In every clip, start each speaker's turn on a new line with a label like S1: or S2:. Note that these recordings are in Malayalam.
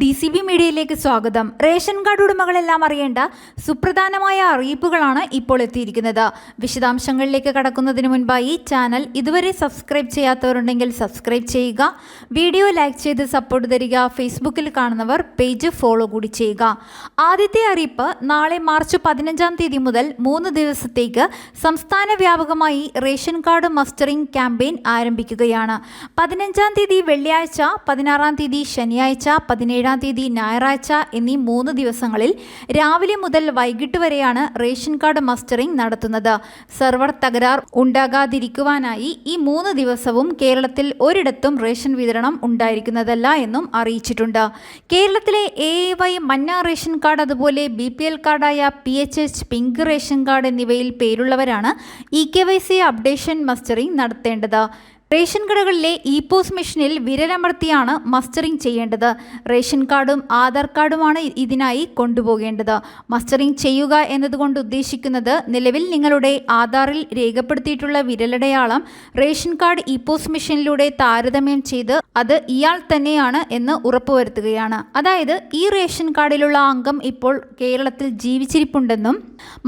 S1: ഡി സി ബി മീഡിയയിലേക്ക് സ്വാഗതം. റേഷൻ കാർഡ് ഉടമകളെല്ലാം അറിയേണ്ട സുപ്രധാനമായ അറിയിപ്പുകളാണ് ഇപ്പോൾ എത്തിയിരിക്കുന്നത്. വിശദാംശങ്ങളിലേക്ക് കടക്കുന്നതിന് മുൻപായി ചാനൽ ഇതുവരെ സബ്സ്ക്രൈബ് ചെയ്യാത്തവരുണ്ടെങ്കിൽ സബ്സ്ക്രൈബ് ചെയ്യുക. വീഡിയോ ലൈക്ക് ചെയ്ത് സപ്പോർട്ട് തരിക. ഫേസ്ബുക്കിൽ കാണുന്നവർ പേജ് ഫോളോ കൂടി ചെയ്യുക. ആദ്യത്തെ അറിയിപ്പ് നാളെ മാർച്ച് പതിനഞ്ചാം തീയതി മുതൽ മൂന്ന് ദിവസത്തേക്ക് സംസ്ഥാന വ്യാപകമായി റേഷൻ കാർഡ് മസ്റ്ററിംഗ് ക്യാമ്പയിൻ ആരംഭിക്കുകയാണ്. പതിനഞ്ചാം തീയതി വെള്ളിയാഴ്ച പതിനാറാം തീയതി ശനിയാഴ്ച പതിനേഴാം തീയതി ഞായറാഴ്ച എന്നീ മൂന്ന് ദിവസങ്ങളിൽ രാവിലെ മുതൽ വൈകിട്ട് വരെയാണ് റേഷൻ കാർഡ് മസ്റ്ററിംഗ് നടത്തുന്നത്. സെർവർ തകരാർ ഉണ്ടാകാതിരിക്കുവാനായി ഈ മൂന്ന് ദിവസവും കേരളത്തിൽ ഒരിടത്തും റേഷൻ വിതരണം ഉണ്ടായിരിക്കുന്നതല്ല എന്നും അറിയിച്ചിട്ടുണ്ട്. കേരളത്തിലെ എ വൈ മഞ്ഞ റേഷൻ കാർഡ് അതുപോലെ B P L കാർഡായ P H H pink ration card എന്നിവയിൽ പേരുള്ളവരാണ് E K Y C updation mustering നടത്തേണ്ടത്. റേഷൻ കടകളിലെ ഇ പോസ് മെഷീനിൽ വിരലമർത്തിയാണ് മസ്റ്ററിംഗ് ചെയ്യേണ്ടത്. റേഷൻ കാർഡും ആധാർ കാർഡുമാണ് ഇതിനായി കൊണ്ടുപോകേണ്ടത്. മസ്റ്ററിംഗ് ചെയ്യുക എന്നതുകൊണ്ട് ഉദ്ദേശിക്കുന്നത് നിലവിൽ നിങ്ങളുടെ ആധാറിൽ രേഖപ്പെടുത്തിയിട്ടുള്ള വിരലടയാളം റേഷൻ കാർഡ് ഇ പോസ് മെഷീനിലൂടെ താരതമ്യം ചെയ്ത് അത് ഇയാൾ തന്നെയാണ് എന്ന് ഉറപ്പുവരുത്തുകയാണ്. അതായത് ഈ റേഷൻ കാർഡിലുള്ള അംഗം ഇപ്പോൾ കേരളത്തിൽ ജീവിച്ചിരിപ്പുണ്ടെന്നും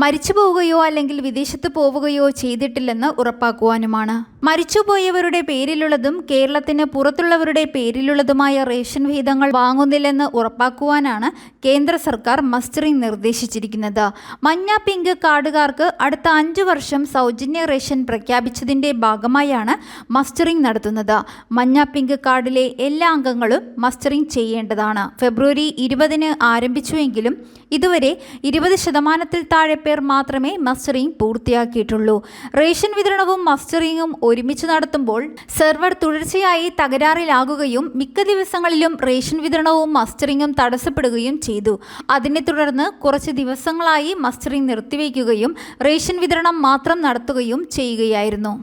S1: മരിച്ചു പോവുകയോ അല്ലെങ്കിൽ വിദേശത്ത് പോവുകയോ ചെയ്തിട്ടില്ലെന്ന് ഉറപ്പാക്കുവാനുമാണ്. മരിച്ചുപോയവരുടെ പേരിലുള്ളതും കേരളത്തിന് പുറത്തുള്ളവരുടെ പേരിലുള്ളതുമായ റേഷൻ വിഹിതങ്ങൾ വാങ്ങുന്നില്ലെന്ന് ഉറപ്പാക്കുവാനാണ് കേന്ദ്ര സർക്കാർ മസ്റ്ററിംഗ് നിർദ്ദേശിച്ചിരിക്കുന്നത്. മഞ്ഞ പിങ്ക് കാർഡുകാർക്ക് അടുത്ത അഞ്ചു വർഷം സൗജന്യ റേഷൻ പ്രഖ്യാപിച്ചതിന്റെ ഭാഗമായാണ് മസ്റ്ററിംഗ് നടത്തുന്നത്. മഞ്ഞ പിങ്ക് കാർഡിലെ എല്ലാ അംഗങ്ങളും മസ്റ്ററിംഗ് ചെയ്യേണ്ടതാണ്. ഫെബ്രുവരി ഇരുപതിന് ആരംഭിച്ചുവെങ്കിലും ഇതുവരെ ഇരുപത് ശതമാനത്തിൽ താഴെ പേർ മാത്രമേ മസ്റ്ററിംഗ് പൂർത്തിയാക്കിയിട്ടുള്ളൂ. റേഷൻ വിതരണവും മസ്റ്ററിംഗും ഒരുമിച്ച് നടത്തുമ്പോൾ സെർവർ തുടർച്ചയായി തകരാറിലാകുകയും മിക്ക ദിവസങ്ങളിലും റേഷൻ വിതരണവും മസ്റ്ററിംഗും തടസ്സപ്പെടുകയും ചെയ്തു. അതിനെ തുടർന്ന് കുറച്ച് ദിവസങ്ങളായി മസ്റ്ററിംഗ് നിർത്തിവെക്കുകയും റേഷൻ വിതരണം മാത്രം നടത്തുകയും ചെയ്യുകയായിരുന്നു.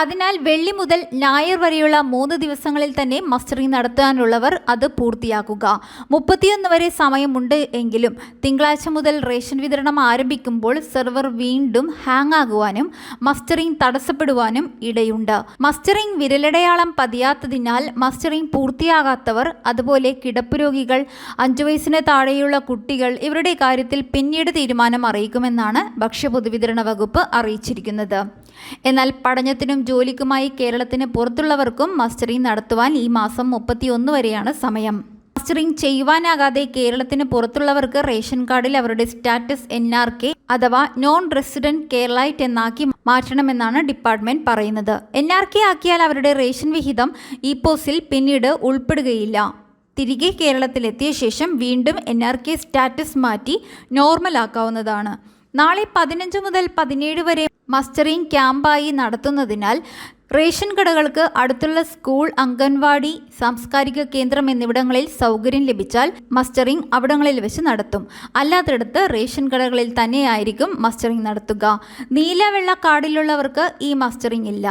S1: അതിനാൽ വെള്ളി മുതൽ ഞായർ വരെയുള്ള മൂന്ന് ദിവസങ്ങളിൽ തന്നെ മസ്റ്ററിംഗ് നടത്താനുള്ളവർ അത് പൂർത്തിയാക്കുക. മുപ്പത്തിയൊന്ന് വരെ സമയമുണ്ട് എങ്കിലും തിങ്കളാഴ്ച മുതൽ റേഷൻ വിതരണം ആരംഭിക്കുമ്പോൾ സെർവർ വീണ്ടും ഹാങ് ആകുവാനും മസ്റ്ററിംഗ് തടസ്സപ്പെടുവാനും ഇടയുണ്ട്. മസ്റ്ററിംഗ് വിരലടയാളം പതിയാത്തതിനാൽ മസ്റ്ററിംഗ് പൂർത്തിയാകാത്തവർ അതുപോലെ കിടപ്പ് രോഗികൾ അഞ്ചു വയസ്സിന് താഴെയുള്ള കുട്ടികൾ ഇവരുടെ കാര്യത്തിൽ പിന്നീട് തീരുമാനം അറിയിക്കുമെന്നാണ് ഭക്ഷ്യപൊതുവിതരണ വകുപ്പ് അറിയിച്ചിരിക്കുന്നത്. എന്നാൽ പഠനത്തിനും ജോലിക്കുമായി കേരളത്തിന് പുറത്തുള്ളവർക്കും മസ്റ്ററിംഗ് നടത്തുവാൻ ഈ മാസം മുപ്പത്തിയൊന്ന് വരെയാണ് സമയം. മസ്റ്ററിംഗ് ചെയ്യുവാനാകാതെ കേരളത്തിന് പുറത്തുള്ളവർക്ക് റേഷൻ കാർഡിൽ അവരുടെ സ്റ്റാറ്റസ് എൻ ആർ കെ അഥവാ നോൺ റെസിഡന്റ് കേരളൈറ്റ് എന്നാക്കി മാറ്റണമെന്നാണ് ഡിപ്പാർട്ട്മെന്റ് പറയുന്നത്. എൻ ആർ കെ ആക്കിയാൽ അവരുടെ റേഷൻ വിഹിതം ഇ പോസിൽ പിന്നീട് ഉൾപ്പെടുകയില്ല. തിരികെ കേരളത്തിലെത്തിയ ശേഷം വീണ്ടും എൻ ആർ കെ സ്റ്റാറ്റസ് മാറ്റി നോർമൽ ആക്കാവുന്നതാണ് നാളെ പതിനഞ്ച് മുതൽ പതിനേഴ് വരെ മസ്റ്ററിംഗ് ക്യാമ്പായി നടത്തുന്നതിനാൽ റേഷൻ കടകൾക്ക് അടുത്തുള്ള സ്കൂൾ അംഗൻവാടി സാംസ്കാരിക കേന്ദ്രം എന്നിവിടങ്ങളിൽ സൗകര്യം ലഭിച്ചാൽ മസ്റ്ററിംഗ് അവിടങ്ങളിൽ വെച്ച് നടത്തും. അല്ലാത്തിടത്ത് റേഷൻ കടകളിൽ തന്നെയായിരിക്കും മസ്റ്ററിംഗ് നടത്തുക. നീലവെള്ള കാർഡിലുള്ളവർക്ക് ഈ മസ്റ്ററിംഗ് ഇല്ല.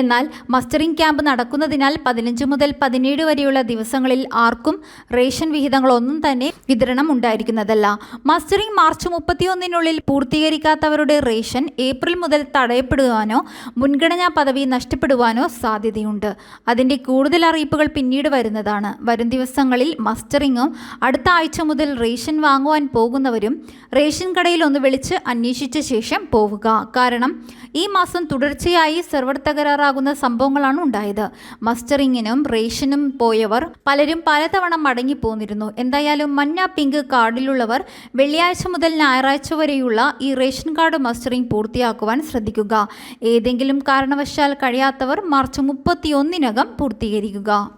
S1: എന്നാൽ മസ്റ്ററിംഗ് ക്യാമ്പ് നടക്കുന്നതിനാൽ പതിനഞ്ച് മുതൽ പതിനേഴ് വരെയുള്ള ദിവസങ്ങളിൽ ആർക്കും റേഷൻ വിഹിതങ്ങളൊന്നും തന്നെ വിതരണം ഉണ്ടായിരിക്കുന്നതല്ല. മസ്റ്ററിംഗ് മാർച്ച് മുപ്പത്തിയൊന്നിനുള്ളിൽ പൂർത്തീകരിക്കാത്തവരുടെ റേഷൻ ഏപ്രിൽ മുതൽ തടയപ്പെടുവാനോ മുൻഗണനാ പദവി നഷ്ടപ്പെടും നഷ്ടപ്പെടുവാനോ സാധ്യതയുണ്ട്. അതിന്റെ കൂടുതൽ അറിയിപ്പുകൾ പിന്നീട് വരുന്നതാണ്. വരും ദിവസങ്ങളിൽ മസ്റ്ററിങ്ങും അടുത്ത ആഴ്ച മുതൽ റേഷൻ വാങ്ങുവാൻ പോകുന്നവരും റേഷൻ കടയിൽ ഒന്ന് വിളിച്ച് അന്വേഷിച്ച ശേഷം പോവുക. കാരണം ഈ മാസം തുടർച്ചയായി സെർവർ തകരാറാകുന്ന സംഭവങ്ങളാണ് ഉണ്ടായത്. മസ്റ്ററിങ്ങിനും റേഷനും പോയവർ പലരും പലതവണ മടങ്ങി പോന്നിരുന്നു എന്തായാലും മഞ്ഞ പിങ്ക് കാർഡിലുള്ളവർ വെള്ളിയാഴ്ച മുതൽ ഞായറാഴ്ച വരെയുള്ള ഈ റേഷൻ കാർഡ് മസ്റ്ററിംഗ് പൂർത്തിയാക്കുവാൻ ശ്രദ്ധിക്കുക. ഏതെങ്കിലും കാരണവശാൽ കഴിയാത്ത മാർച്ച് മുപ്പത്തിയൊന്നിനകം പൂർത്തീകരിക്കുക.